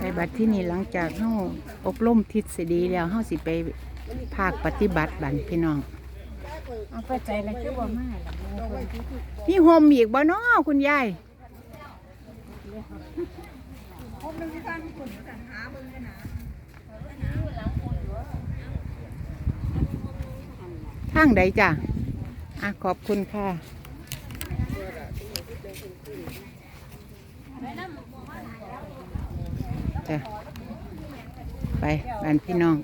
ไปบัดที่นี่หลังจากเฮาอบรมทฤษฎีแล้วเฮาสิไปภาคปฏิบัติบันพี่น้องเอาไปใจแล้วคือบ่มาล่ะพี่โฮมอีกบ่น้อคุณยายทางใดจ้ะอะขอบคุณค่ะ จ้ะไปบ้านพี่น้อง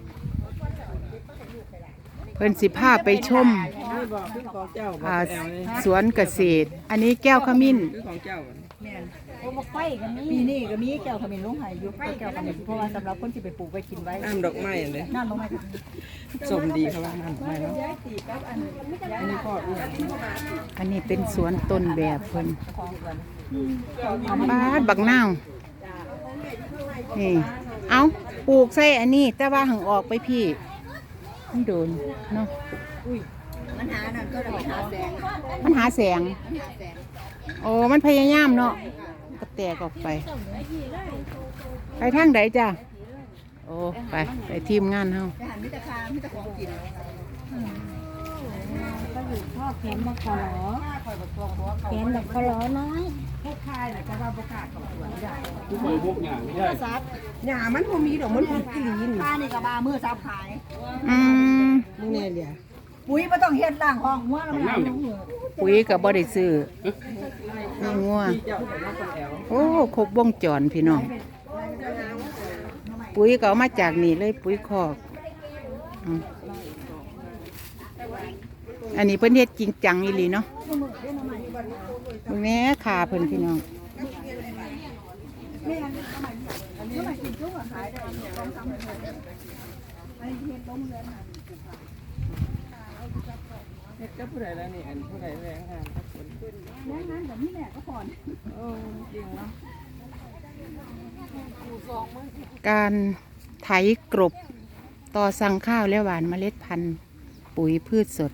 เพิ่นสิพาไปชมนี่บอกคือของเจ้าบอกอ่าแอลนี่สวนเกษตร อันนี้แก้วขมิ้นคือของเจ้าโอ้บ่ไฟก็มีปีนี้ก็มีแก้วขมิ้นลงใหายอยู่แก้วขมิ้นเพราะว่าสำหรับคนที่ไปปลูกไปกินไว้น้ำดอกไม้เลยนั่นลงมาค่ะสมดีเขาว่าน้ำดอกไม้เนาะอันนี้ก็อ้วนอันนี้เป็นสวนต้นแบบเพิ่นของกันบ้านบักนาว นี่ เอาปลูกใส่อันนี้ แต่ว่าหังออกไปพี่มันโดนเนาะปัญหานั่นก็เลยหาแสงมันหาแสง โอ้มันพยายามเนาะก็แตกออกไป ไปทางใดจ้ะโอ้ไปไปทีมงานเฮา ก็อยู่พ่อแขนบักขอหลอแขนบักขอหลอน้อยผู้คายน่ะก็ว่าประกาศของสวนใหญ่ซัดหญ้ามันบ่มีดอกมันปลูกกิลีนค่านี่ก็บามือซับขายอืมมึงเนี่ยเดี๋ยวปุ๋ยบ่ต้องเฮ็ดล่างห้องหัวแล้วมันเอาลงปุ๋ยกับบ่ได้ซื้อนี่งัวที่เจ้าของงคนแอลโอ้ครบวงจรพี่น้องปุ๋ยก็เอามาจากนี่เลยปุ๋ยคอกอืม อันนี้เพิ่นเฮ็ดจริงจังอีหลีเนาะเบิ่งแหน่ขาเพิ่นพี่น้องเฮ็ดกับผู้ใดแล้วนี่อันผู้ใดแรงงานทักคนขึ้นแม่นั้นแบบนี้แหละก็ผ่อนโอ้จริงเนาะการไถกรบต่อสั่งข้าวและหวานเมล็ดพันธุ์ปุ๋ยพืชสด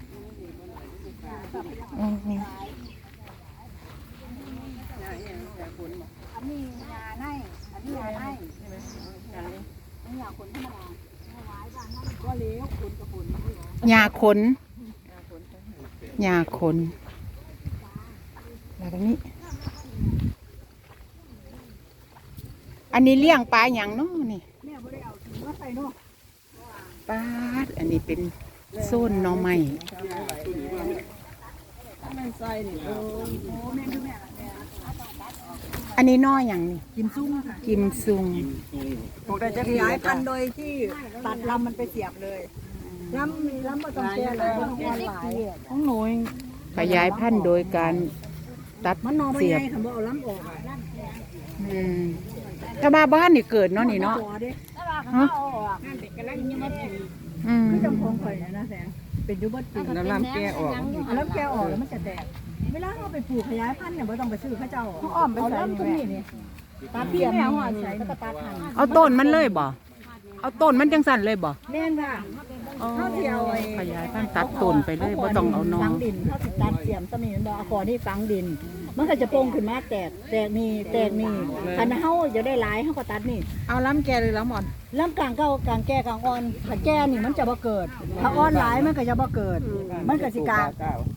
อันนี้ยาในอันนี้ยาในอันนี้ยาคนธรรมดาก็เลี้ยวคนกับคนหญ้าขนหญ้าขนแล้วตรงนี้ อันนี้เลี้ยงปลาอย่างเนาะนี่ปลาอันนี้เป็นโซนน่อไม้แม่ ใส่นี่โอ้โอ้แม่ดูแม่อันนี้หน่ออย่างนี่กิมซุ่มค่ะกิมซุงปลูกได้จะขยายพันธุ์โดยที่ตัดลำมันไปเสียบเลยลำลำบ่ต้องแก่เลยบ่ต้องอ่อนหลายของหนูขยายพันธุ์โดยการตัดมันนอนไม่เสียบใหญ่ค่ะบ่เอาลำออกอะอืมแต่บ้าบ้านนี่เกิดเนาะนี่เนาะหัวเด้ฮะเอาออกอืมคือจำพงข่อยนะนะแสง เป็นอยูเบิร์ตปีน้ำลำแก้ออก เอาลำแกออกแล้วมันจะแตก เวลาเราไปปลูกขยายพันธุ์เนี่ยบ่ต้องไปซื้อเขาเจ้าเขาอ้อมไปเอาใส่ลำต้นนี่นี้แม่นี่ตัดเทียมนี่แล้วก็ตัดหั่นเอาต้นมันเลยบ่ เอาต้นมันจังสั่นเลยบ่แม่นค่ะอ๋อเขาเที่ยวไอ้ขยายพันธุ์ตัดต้นไปเลยบ่ต้องเอานอฝังดินเขาสิตัดเสียมสมีมันบ่เอาคอนี่ฝังดิน มันก็จะโป่งขึ้นมาแตกแตกนี่แตกนี่อันเฮาจะได้หลายเฮาก็ตัดนี่เอาล้ำแกหรือล้ำอ่อนลำกลางเก้ากลางแก่กลางอ่อนถ้าแก่นี่มันจะบ่เกิด ถ้าอ่อนหลายมันก็จะบ่เกิด มันก็สิกลาง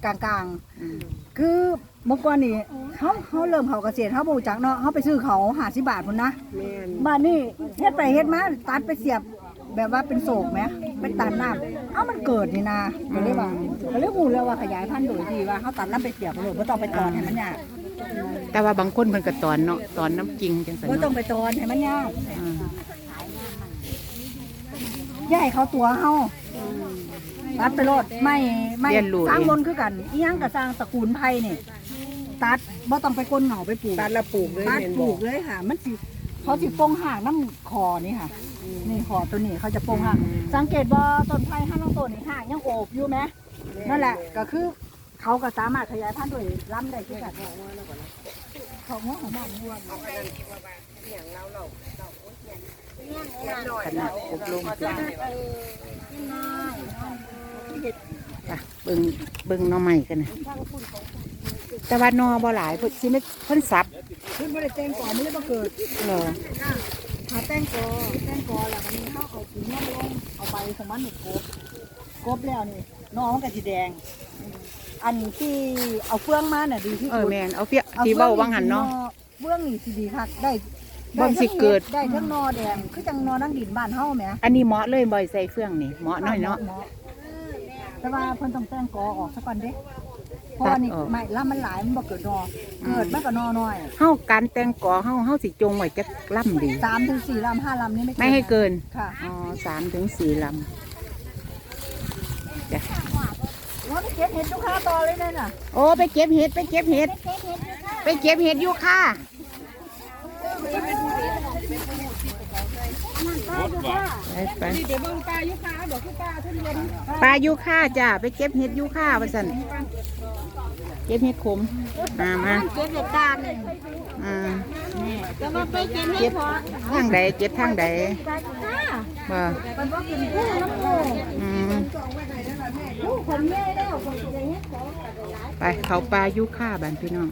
กลางกลางๆคือเมื่อก่อนนี่เฮาเฮาเริ่มเขาเกษตรเฮาบ่รู้จักเนาะเฮาไปซื้อเขา50บาทพุ่นนะแม่นบ้านนี้เฮ็ดไปเฮ็ดมาตัดไปเสียบ แบบว่าเป็นโศกไหมเป็นตัดน้ำเอ้ามันเกิดนี่นะก็เลยว่าก็เลยรู้แล้วว่าขยายพันธุ์โดยที่ว่าเขาตัดน้ำไปเสียบเลยบ่ต้องไปตอนให้มันยากแต่ว่าบางคนเพิ่นก็ตอนเนาะตอนน้ำจริงจังซั่นบ่ต้องเนาะไปตอนให้มันยากอ่าอย่าให้เขาตัวเฮาตัดไปโลดไม่ไม่สร้างบนคือกันอีหยังก็สร้างตระกูลไผ่นี่ตัดบ่ต้องไปก้นเหงาไปปลูกตัดแล้วปลูกเลยตัดแม่นปบลูอกกเลยค่ะ มันสิ เขาสิโป่งห่างน้ำคอนี่ค่ะ นี่คอตัวนี้เขาจะโป่งห่าง สังเกตว่าต้นไผ่ห้างต้นนี่ห่างยังโอบอยู่ไหมนั่นแหละก็คือเขาก็สามารถขยายพันธุ์ด้วยลำได้ที่กันเขาหัวของมันวัวขนาดอบรมจ้ะไปเบิ่งเบิ่งหน่อไม้กันนะแต่ว่านอบ่หลายเพิ่นสิไม่เพิ่นสับ เพิ่นบ่ได้แต่งก่อนไม่ได้มาเกิดเหรอหาแต่งกอแต่งกอแล้วมันมีข้าวเอาถุงน้ำลงเอาใบของมันนี่กบกบแล้วนี่น้องมันก็สีแดง อันที่เอาเฟืองมาน่ะดีที่เออสุดแม่นเอาเฟียที่เว้าวังหันเนาะ เฟืองนี่สิดีคักได้บ่สิเกิด ได้ทั้งนอแดงคือจังนอนั่งดินบ้านเฮาแหมอันนี้เหมาะเลยบ่อยใส่เฟืองนี่เหมาะน้อยเนาะหมแต่ว่าเพิ่นต้องแต่งกอออกซะก่อนเด้ เพราะว่านี่ตัดออกไม่ลำมันหลายมันบ่เกิดนอเกิดมันก็นอน้อยเฮาการแต่งกอเฮาเฮาสิจงไว้จักลำดี สามถึงสี่ลำห้าลำนี่ไม่ไม่ให้เกิน ค่ะอ๋อสามถึงสี่ลำจ้ะว่าไปเก็บเห็ดลูกค้าต่อเลยนั่นน่ะโอ้ไปเก็บเห็ดไปเก็บเห็ด ไปเก็บเห็ดอยู่ค่ะ ไปไปเดี๋ยวเบิ่งปลายุคาบอกคือปลาทุเรียนปลายูค่าจ้ะไปเก็บเห็ดยูค่าว่าสันเก็บเห็ดขมมามาเก็บเห็ดตาหนึ่งอ่าแต่ว่าไปเก็บเห็เก็ดบพอทางใดเก็บทางใดปลายุคาบ่มันว่ากินกุ้งน้ำโขงอืมลูกคนแม่แล้วคนจะเห็ดของไปเขาปลายูค่าบ้านพี่น้อง